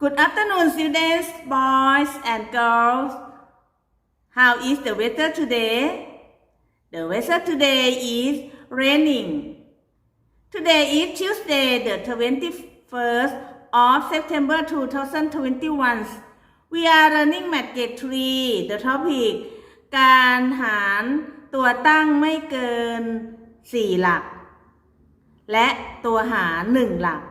Good afternoon, students, boys and girls. How is the weather today? The weather today is raining. Today is Tuesday, the 21st of September 2021. We are learning math grade 3. The topic การหารตัวตั้งไม่เกิน 4 หลัก และตัวหาร 1 หลัก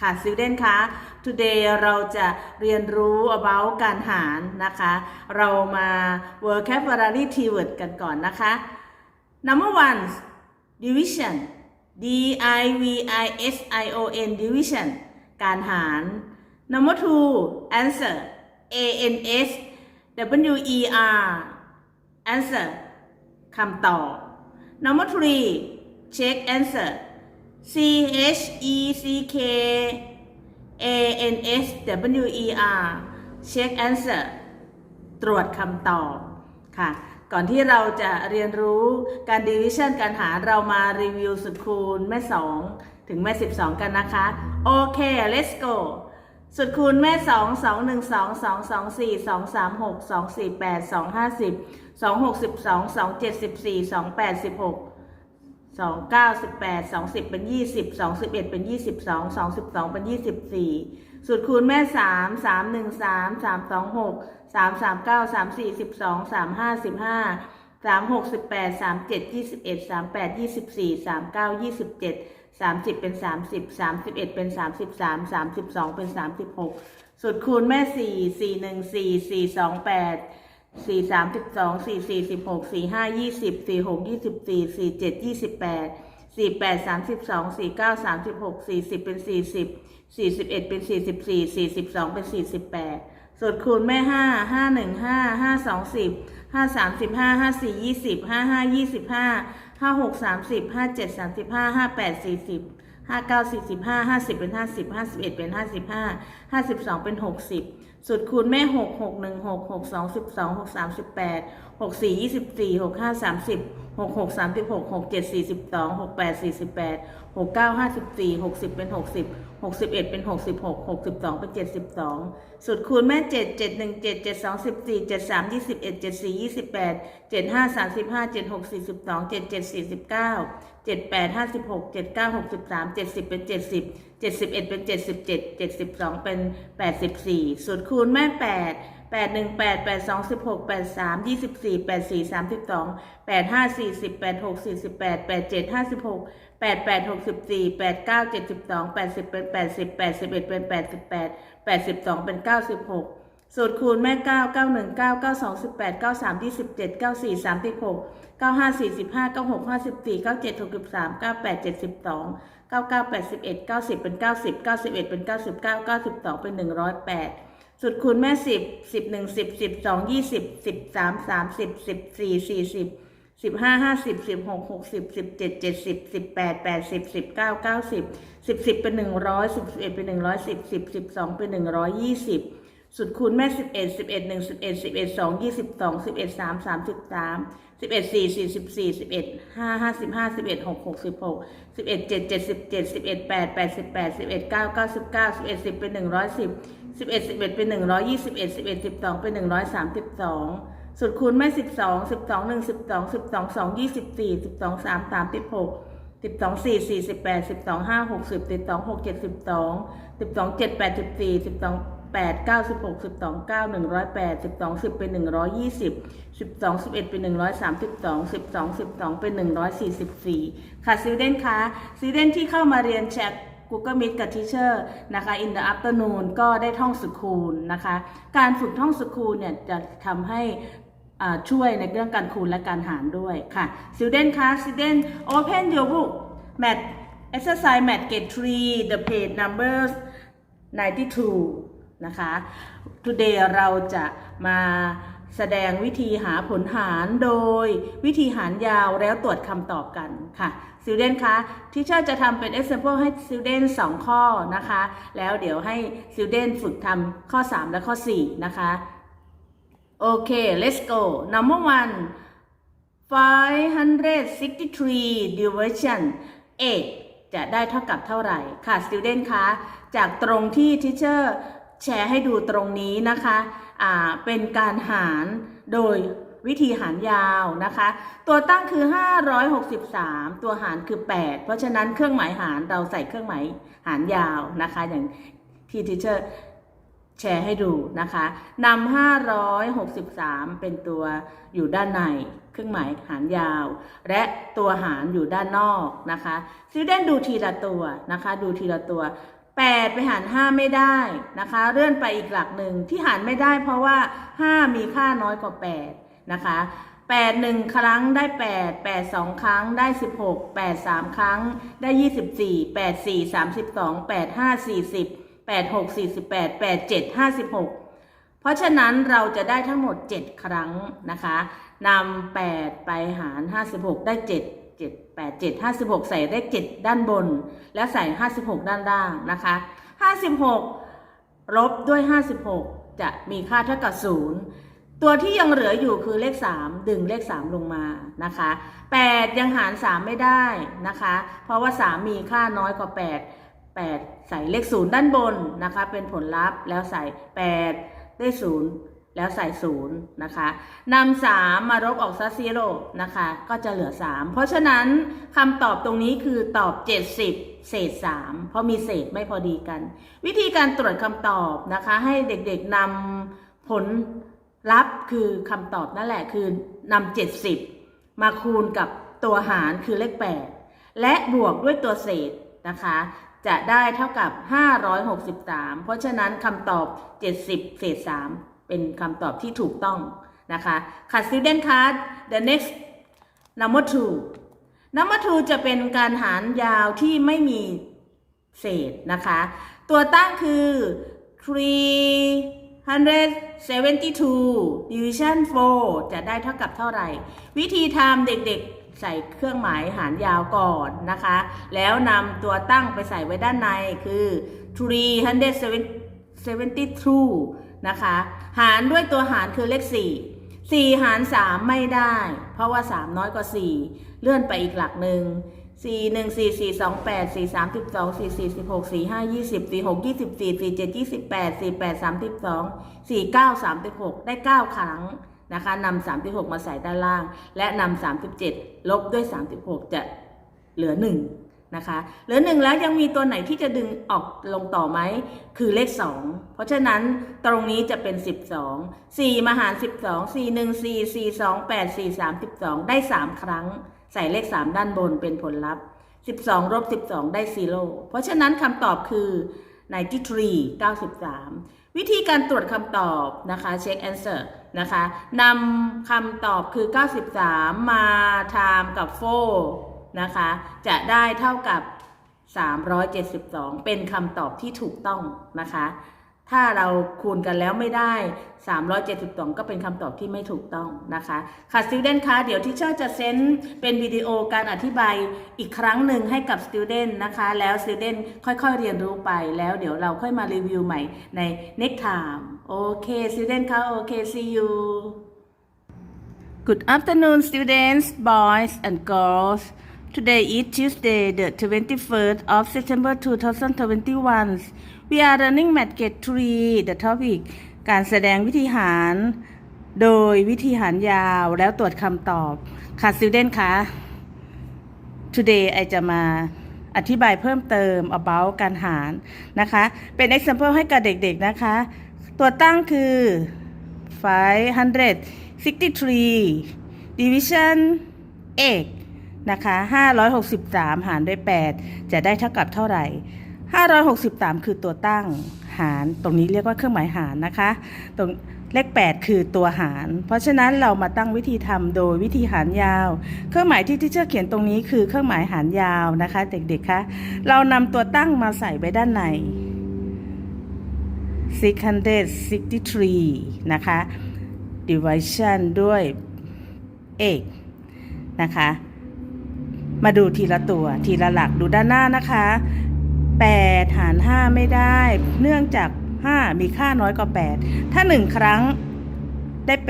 ค่ะ student คะ today เราจะเรียนรู้ about การหารนะคะ เรามา vocabulary keyword กันก่อนนะคะ number one division d i v i s i o n division การหาร number two answer a n s w e r answer คำตอบ number three check answer C H E C K A N S W E R check answer ตรวจคำตอบค่ะ ก่อนที่เราจะเรียนรู้การ division การหาเรามารีวิวสุดคูณแม่ 2 ถึงแม่ 12 กันนะคะ โอเค let's go สุดคูณแม่ 2 2 1 2 2 2 4 2 3 6 2 4 8 2 5 0 2 6 12 2 7 14 2 8 16 สองเก้าสิบแปดสองสิบเป็นยี่สิบสองสิบเอ็ดเป็นยี่สิบสองสองสิบสองเป็นยี่สิบสี่สุดคูณแม่สามสามหนึ่งสามสามสองหกสามสามเก้าสามสี่สิบสองสามห้าสิบห้าสามหกสิบแปดสามเจ็ดยี่สิบเอ็ดสามแปดยี่สิบสี่สามเก้ายี่สิบเจ็ดสามสิบเป็นสามสิบสามสิบเอ็ดเป็นสามสิบสามสามสิบสองเป็นสามสิบหกสุดคูณแม่สี่สี่หนึ่งสี่สี่สองแปด สี่สามสิบสองสี่สี่สิบหกสี่ห้ายี่สิบสี่หกยี่สิบสี่สี่เจ็ดยี่สิบแปดสี่แปดสามสิบสองสี่เก้าสามสิบหกสี่สิบเป็นสี่สิบสี่สิบเอ็ดเป็นสี่สิบสี่สี่สิบสองเป็นสี่สิบแปดส่วนคูณแม่ห้าห้าหนึ่งห้าห้าสองสิบห้าสามสิบห้าห้าสี่ยี่สิบห้าห้ายี่สิบห้าห้าหกสามสิบห้าเจ็ดสามสิบห้าห้าแปดสี่สิบห้าเก้าสี่สิบห้าห้าสิบเป็นห้าสิบห้าสิบเอ็ดเป็นห้าสิบห้าห้าสิบสองเป็นหกสิบ สุดคูณแม่หกหกหนึ่งหกหกสองสิบสองหกสามสิบแปดหกสี่ยี่สิบสี่หกห้าสามสิบหกหกสามสิบหกหกเจ็ดสี่สิบสองหกแปดสี่สิบแปด หกเก้าห้าสิบสี่หกสิบเป็นหกสิบหกสิบเอ็ดเป็นหกสิบหกหกสิบสองเป็นเจ็ดสิบสองสุดคูณแม่เจ็ดเจ็ดหนึ่งเจ็ดเจ็ดสองสิบสี่เจ็ดสามยี่สิบเอ็ดเจ็ดสี่ยี่สิบแปดเจ็ดห้าสามสิบห้าเจ็ดหกสี่สิบสองเจ็ดเจ็ดสี่สิบเก้าเจ็ดแปดห้าสิบหกเจ็ดเก้าหกสิบสามเจ็ดสิบเป็นเจ็ดสิบเจ็ดสิบเอ็ดเป็นเจ็ดสิบเจ็ดเจ็ดสิบสองเป็นแปดสิบสี่ส่วนคูณแม่แปด แปดหนึ่งแปดแปดสองสิบหกแปดสามยี่สิบสี่แปดสี่สามสิบสองแปดห้าสี่สิบแปดหกสี่สิบแปดแปดเจ็ดห้าสิบหกแปดแปดหกสิบสี่แปดเก้าเจ็ดสิบสองแปดสิบเป็นแปดสิบแปดสิบเอ็ดเป็นแปดสิบแปดแปดสิบสองเป็นเก้าสิบหกสูตรคูณแม่เก้าเก้าหนึ่งเก้าเก้าสองสิบแปดเก้าสามยี่สิบเจ็ดเก้าสี่สามสิบหกเก้าห้าสี่สิบห้าเก้าหกห้าสิบสี่เก้าเจ็ดหกสิบสามเก้าแปดเจ็ดสิบสองเก้าเก้าแปดสิบเอ็ดเก้าสิบเป็นเก้าสิบเก้าสิบเอ็ดเป็นเก้าสิบเก้าเก้าสิบสองเป็นหนึ่งร้อยแปด สุดคูณแม่สิบสิบหนึ่งสิบสิบสองยี่สิบสิบสามสามสิบสิบสี่สี่สิบสิบห้าห้าสิบสิบหกหกสิบสิบเจ็ดเจ็ดสิบสิบแปดแปดสิบสิบเก้าเก้าสิบสิบสิบเป็นหนึ่งร้อยสิบเอ็ดเป็นหนึ่งร้อยสิบสิบสิบสองเป็นหนึ่งร้อยยี่สิบสุดคูณแม่สิบเอ็ดสิบเอ็ดหนึ่งสิบเอ็ดสิบเอ็ดสองยี่สิบสองสิบเอ็ดสามสามสิบสามสิบเอ็ดสี่สี่สิบสี่สิบเอ็ดห้าห้าสิบห้าสิบเอ็ดหกหกสิบหกสิบเอ็ดเจ็ดเจ็ดสิบเจ็ดสิบเอ็ดแปดแปดสิบแปดสิบเอ็ดเก้าเก้าสิบเก้าสิบเอ็ดสิบเป็นหนึ่งร้อยสิบ สิบเอ็ดสิบเอ็ดเป็นหนึ่งร้อยยี่สิบเอ็ดสิบเอ็ดสิบสองเป็นหนึ่งร้อยสามสิบสองสุดคูณแม่สิบสองสิบสองหนึ่งสิบสองสิบสองสองยี่สิบสี่สิบสองสามสามสิบหกสิบสองสี่สี่สิบแปดสิบสองห้าหกสิบสิบสองหกเจ็ดสิบสองสิบสองเจ็ดแปดสิบสี่สิบสองแปดเก้าสิบหกสิบสองเก้าหนึ่งร้อยแปดสิบสองสิบเป็นหนึ่งร้อยยี่สิบสิบสองสิบเอ็ดเป็นหนึ่งร้อยสามสิบสองสิบสองสิบสองเป็นหนึ่งร้อยสี่สิบสี่ค่ะซิเดนคะซิเดนที่เข้ามาเรียนแชท Google Meet กับ Teacher นะคะ in the afternoon ก็ได้ท่องสคูลนะคะ การฝึกท่องสคูลเนี่ยจะทำให้ช่วยในเรื่องการคูณและการหารด้วยค่ะ Student คะ Student open your book Math exercise Math grade 3 the page numbers 92 นะคะ Today เราจะมา แสดงวิธีหาผลหารโดยวิธีหารยาวแล้วตรวจคำตอบกันค่ะ Student คะ Teacher จะทำเป็น example ให้ Student 2ข้อนะคะ แล้วเดี๋ยวให้ Student ฝึกทำข้อ 3 และข้อ 4 นะคะ โอเค let's go number one 563 division 8 จะได้เท่ากับเท่าไหร่ ค่ะ student คะ จากตรงที่ teacher แชร์ให้ดูตรงนี้นะคะ เป็นการหารโดยวิธีหารยาวนะคะ ตัวตั้งคือ 563 ตัวหารคือ 8 เพราะฉะนั้นเครื่องหมายหารเราใส่เครื่องหมายหารยาวนะคะ อย่างที่ทีเชอร์แชร์ให้ดูนะคะนำ563 เป็นตัวอยู่ด้านใน เครื่องหมายหารยาว และตัวหารอยู่ด้านนอกนะคะซิเดนดูทีละตัวนะคะ ดูทีละตัว 8 ไปหาร 5 ไม่ได้นะคะ เลื่อนไปอีกหลักหนึ่งที่หารไม่ได้เพราะว่า 5 มีค่าน้อยกว่า 8 นะคะ 8 1 ครั้งได้ 8 8 2 ครั้งได้ 16 8 3 ครั้งได้ 24 8 4 32 8 5 40 8 6 48 8 7 56 เพราะฉะนั้นเราจะได้ทั้งหมด 7 ครั้งนะคะนำ8 ไปหาร 56 ได้ 7 7 8 7 56ใส่เลข7ด้านบน แล้วใส่56ด้านล่างนะคะ56ลบด้วย56จะมีค่าเท่ากับ0ตัวที่ยังเหลืออยู่คือเลข3ดึงเลข3ลงมานะคะ8ยังหาร3ไม่ได้นะคะ เพราะว่า3มีค่าน้อยกว่า8 8ใส่เลข0ด้านบนนะคะ เป็นผลลัพธ์แล้วใส่8ได้0 แล้วใส่0นะคะนำ3มารบออกซะซีโร่นะคะ ก็จะเหลือ 3 เพราะฉะนั้นคำตอบตรงนี้คือตอบ 70 เศษ 3 เพราะมีเศษไม่พอดีกัน วิธีการตรวจคำตอบนะคะ ให้เด็กๆนำผลลัพธ์คือคำตอบนั่นแหละคือนำ70 มาคูณกับตัวหารคือเลข 8 และบวกด้วยตัวเศษนะคะจะได้เท่ากับ 563 เพราะฉะนั้นคำตอบ 70 เศษ 3 เป็นคำตอบที่ถูกต้องนะคะค่ะ student card the next number two number two จะเป็นการหารยาวที่ไม่มีเศษนะคะ ตัวตั้งคือ 372 division 4 จะได้เท่ากับเท่าไหร่ วิธีทำเด็กๆใส่เครื่องหมายหารยาวก่อนนะคะ แล้วนำตัวตั้งไปใส่ไว้ด้านในคือ 372 นะคะ หารด้วยตัวหารคือเลข 4 4 หาร 3 ไม่ได้ เพราะว่า 3 น้อยกว่า 4 เลื่อนไปอีกหลักหนึ่ง4 1 4 4 2 8 4 3 12 4 4 16 4 5 20 4 6 24 4 7 28 4 8 32 4 9 36 ได้ 9 ครั้งนะคะนำ36 มาใส่ด้านล่าง และนำ37 ลบด้วย 36 จะเหลือ 1 นะคะเหลือ1แล้วยังมีตัวไหนที่จะดึงออกลงต่อไหม คือเลข 2 เพราะฉะนั้นตรงนี้จะเป็น 12 4 มาหาร 12 4 1 4 4 2 8 4 32ได้ 3 ครั้ง ใส่เลข 3 ด้านบนเป็นผลลัพธ์ 12ลบ12 ได้ 0 เพราะฉะนั้นคำตอบคือ93 93 วิธีการตรวจคำตอบนะคะเช็ค answer นะคะนำคำตอบคือ 93 มาทามกับ 4 นะคะ จะได้เท่ากับ 372 เป็นคำตอบที่ถูกต้องนะคะ ถ้าเราคูณกันแล้วไม่ได้ 372 ก็เป็นคำตอบที่ไม่ถูกต้องนะคะ ค่ะ student คะเดี๋ยวที่เชอร์จะเซนเป็นวิดีโอการอธิบายอีกครั้งหนึ่งให้กับ student นะคะ แล้ว student ค่อยๆเรียนรู้ไปแล้วเดี๋ยวเราค่อยมารีวิวใหม่ใน next time โอเค student คะโอเค see you Good afternoon, students, boys and girls. Today is Tuesday, the 21st of September 2021. We are learning Math Grade 3, the topic การแสดงวิธีหาร โดยวิธีหารยาวแล้วตรวจคำตอบ ค่ะ student คะ Today ไอจะมาอธิบายเพิ่มเติม about การหารนะคะ เป็น example ให้กับเด็กๆนะคะ ตัวตั้งคือ 563 division 8 นะคะ563 หารด้วย 8 จะได้เท่ากับเท่าไหร่ 563 คือตัวตั้งหารตรงนี้เรียกว่าเครื่องหมายหารนะคะ ตรงเลข 8 คือตัวหาร เพราะฉะนั้นเรามาตั้งวิธีทำโดยวิธีหารยาว เครื่องหมายที่ที่เชื่อเขียนตรงนี้คือเครื่องหมายหารยาวนะคะ เด็กๆคะเรานำตัวตั้งมาใส่ไว้ด้านใน 663 นะคะ division ด้วย 8 นะคะ มาดูทีละตัวทีละหลักดูด้านหน้านะคะ8หาร5ไม่ได้ เนื่องจาก 5 มีค่าน้อยกว่า 8 ถ้า 1 ครั้งได้ 8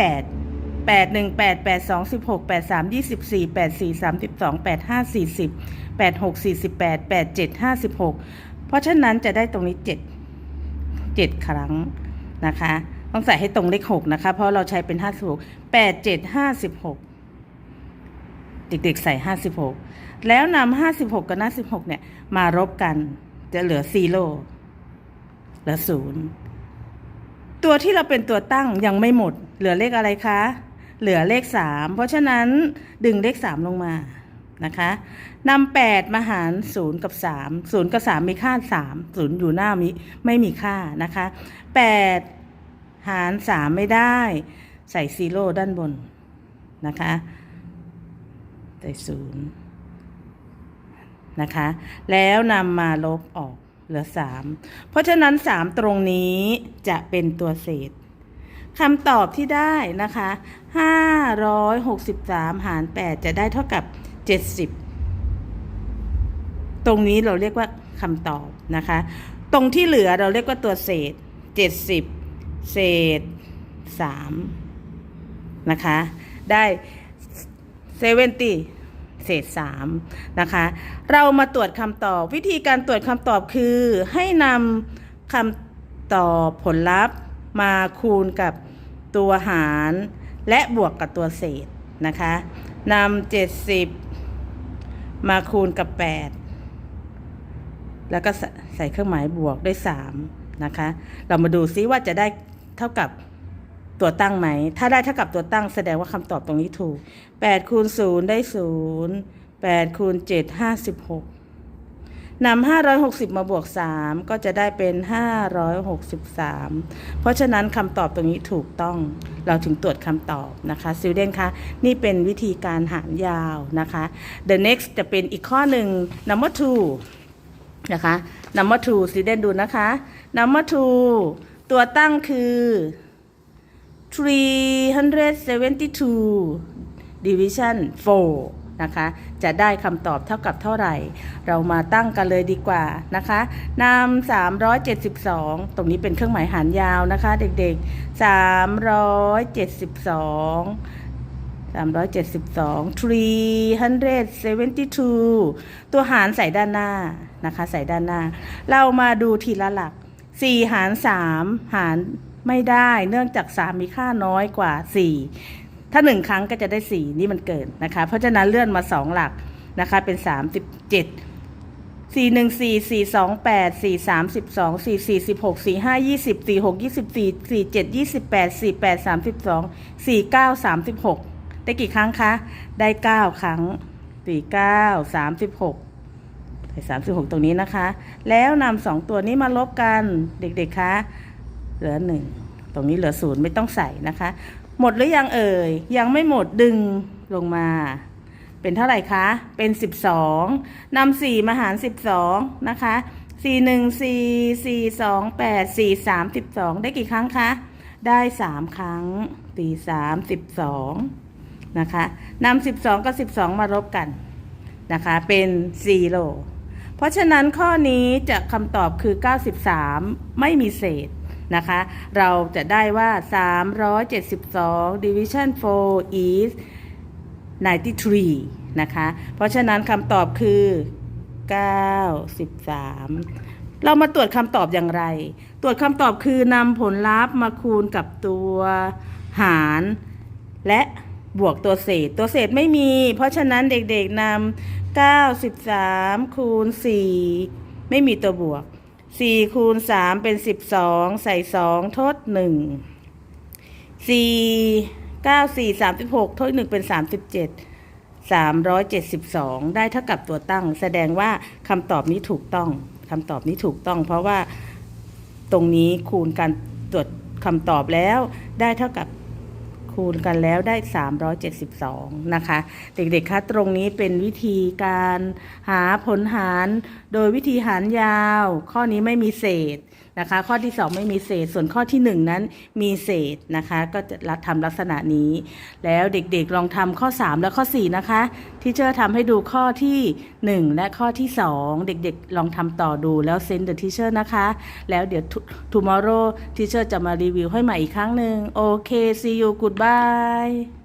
8 1 8 8 2 16 8 3 24 8 4 32 8 5 40 8 6 48 8 7 56 เพราะฉะนั้นจะได้ตรงนี้ 7 7 ครั้งนะคะ ต้องใส่ให้ตรงเลข 6 นะคะ เพราะเราใช้เป็น 56 8 7 56 เด็กๆใส่ 56 แล้วนำ56 กับหน้า16 เนี่ย มารบกัน จะเหลือซีโร่เหลือศูนย์ตัวที่เราเป็นตัวตั้งยังไม่หมด เหลือเลขอะไรคะ เหลือเลข 3 เพราะฉะนั้นดึงเลข 3 ลงมานะคะนำ8มาหาร0กับ 3 0 กับ 3 มีค่า 3 0 อยู่หน้ามีไม่มีค่านะคะ 8 หาร 3 ไม่ได้ ใส่ซีโร่ด้านบนนะคะ ส่ศูนย์นะคะ แล้วนำมาลบออกเหลือสามเพราะฉะนั้นสามตรงนี้จะเป็นตัวเศษคำตอบที่ได้นะคะห้าร้อยหกสิบสามหารแปดจะได้เท่ากับเจ็ดสิบตรงนี้เราเรียกว่าคำตอบนะคะ ตรงที่เหลือเราเรียกว่าตัวเศษเจ็ดสิบเศษสามนะคะ ได้เซเวนตี้ เศษสามนะคะ เรามาตรวจคำตอบ วิธีการตรวจคำตอบคือให้นำคำตอบผลลัพธ์มาคูณกับตัวหารและบวกกับตัวเศษนะคะนำเจ็ดสิบมาคูณกับแปดแล้วก็ใส่เครื่องหมายบวกด้วยสามนะคะ เรามาดูซิว่าจะได้เท่ากับ ตัวตั้งไหม ถ้าได้เท่ากับตัวตั้งแสดงว่าคำตอบตรงนี้ถูก8คูณ0ได้ 0 8คูณ7 56นำ560 มาบวก 3 ก็จะได้เป็น 563 เพราะฉะนั้นคำตอบตรงนี้ถูกต้อง เราถึงตรวจคำตอบนะคะซิลเดนคะ นี่เป็นวิธีการหารยาวนะคะ the next จะเป็นอีกข้อหนึ่ง number two นะคะ number two ซิลเดนดูนะคะ number two ตัวตั้งคือ 372 division 4 นะคะ จะได้คำตอบเท่ากับเท่าไหร่ เรามาตั้งกันเลยดีกว่านะคะนำ372 ตรงนี้เป็นเครื่องหมายหารยาวนะคะ เด็กๆ 372 372 372 ตัวหารใส่ด้านหน้านะคะ ใส่ด้านหน้า เรามาดูทีละหลัก 4 หาร 3 หาร ไม่ได้เนื่องจาก 3 มีค่าน้อยกว่า 4 ถ้า 1 ครั้งก็จะได้ 4 นี่มันเกินนะคะ เพราะฉะนั้นเลื่อนมา 2 หลักนะคะเป็น 37 4 1 4 4 2 8 4 3 12 4 4 16 4 5 20 4 6 24 4 7 28 4 8 32 4 9 36 ได้กี่ครั้งคะ ได้ 9 ครั้ง 4 9 36ใส่36 ตรงนี้นะคะ แล้วนำสองตัวนี้มาลบกันเด็กๆคะ เหลือหนึ่งตรงนี้เหลือศูนย์ไม่ต้องใส่นะคะ หมดหรือยังเอ่ย ยังไม่หมดดึงลงมา เป็นเท่าไหร่คะ เป็น 12นำสี่มาหาร 12 นะคะ 4 1 4 4 2 8 4 3 12 ได้กี่ครั้งคะ ได้ 3 ครั้ง 4 3 12 นะคะนำ12 กับ 12 มารบกันนะคะ เป็น0เพราะฉะนั้นข้อนี้จะคำตอบคือ 93 ไม่มีเศษ นะคะ เราจะได้ว่า 372 division 4 is 93 นะคะ เพราะฉะนั้นคำตอบคือ 93 เรามาตรวจคำตอบอย่างไร ตรวจคำตอบคือนำผลลัพธ์มาคูณกับตัวหารและบวกตัวเศษ ตัวเศษไม่มี เพราะฉะนั้นเด็กๆนำ93 คูณ 4 ไม่มีตัวบวก สี่คูณสามเป็นสิบสองใส่สองทดหนึ่งสี่เก้าสี่สามสิบหกทดหนึ่งเป็นสามสิบเจ็ดสามร้อยเจ็ดสิบสองได้เท่ากับตัวตั้ง แสดงว่าคำตอบนี้ถูกต้องคำตอบนี้ถูกต้อง เพราะว่าตรงนี้คูณการตรวจคำตอบแล้วได้เท่ากับคูณกันแล้วได้ 372 นะคะ เด็กๆคะตรงนี้เป็นวิธีการหาผลหาร โดยวิธีหารยาว ข้อนี้ไม่มีเศษนะคะ ข้อที่ 2 ไม่มีเศษ ส่วนข้อที่ 1 นั้นมีเศษนะคะ ก็จะทำลักษณะนี้ แล้วเด็กๆลองทำข้อ 3 และข้อ 4 นะคะที่เชอร์ทำให้ดูข้อที่ 1 และข้อที่ 2 เด็กๆลองทำต่อดูแล้วเซ็นเดอะทีเชอร์นะคะ แล้วเดี๋ยว tomorrow ทีเชอร์จะมารีวิวให้ใหม่อีกครั้งหนึ่งโอเค see you goodbye